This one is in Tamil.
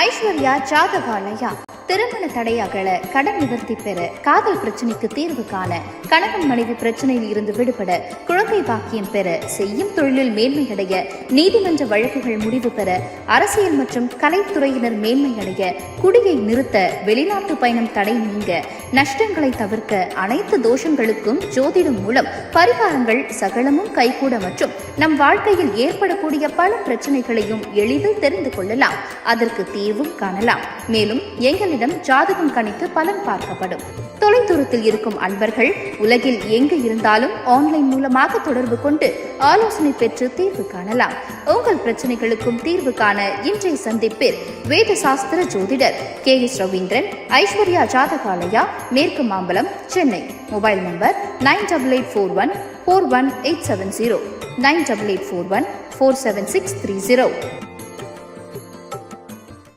ஐஸ்வர்யா ஜாதகாலயா திருமண தடையாகல கடன் நிவர்த்தி பெற காதல் பிரச்சனைக்கு தீர்வு காண கணவன் மனைவி பிரச்சனையில் இருந்து விடுபட குழந்தை பாக்கியம் பெற செய்யும் தொழிலில் மேன்மையடைய நீதிமன்ற வழக்குகள் முடிவு பெற அரசியல் மற்றும் கலைத்துறையினர் மேன்மையடைய குடியை நிறுத்த வெளிநாட்டு பயணம் தடை நீங்க நஷ்டங்களை தவிர்க்க அனைத்து தோஷங்களுக்கும் ஜோதிடம் மூலம் பரிகாரங்கள் சகலமும் கைகூட மற்றும் நம் வாழ்க்கையில் ஏற்படக்கூடிய பல பிரச்சனைகளையும் எளிதில் தெரிந்து கொள்ளலாம். அதற்கு தீர்வும் காணலாம். மேலும் எங்களிடம் ஜாதகம் கணித்து பலன் பார்க்கப்படும். தொலைதூரத்தில் இருக்கும் அன்பர்கள் உலகில் எங்கு இருந்தாலும் ஆன்லைன் மூலமாக தொடர்பு கொண்டு ஆலோசனை பெற்று தீர்வு காணலாம். உங்கள் பிரச்சனைகளுக்கும் தீர்வு காண இன்றைய சந்திப்பில் வேத சாஸ்திர ஜோதிடர் கே எஸ் ரவீந்திரன் ஐஸ்வர்யா ஜாதகாலயா மேற்கு Mambalam Chennai. Mobile number nine double eight four one four one eight seven zero. Nine double eight four one four seven six three zero.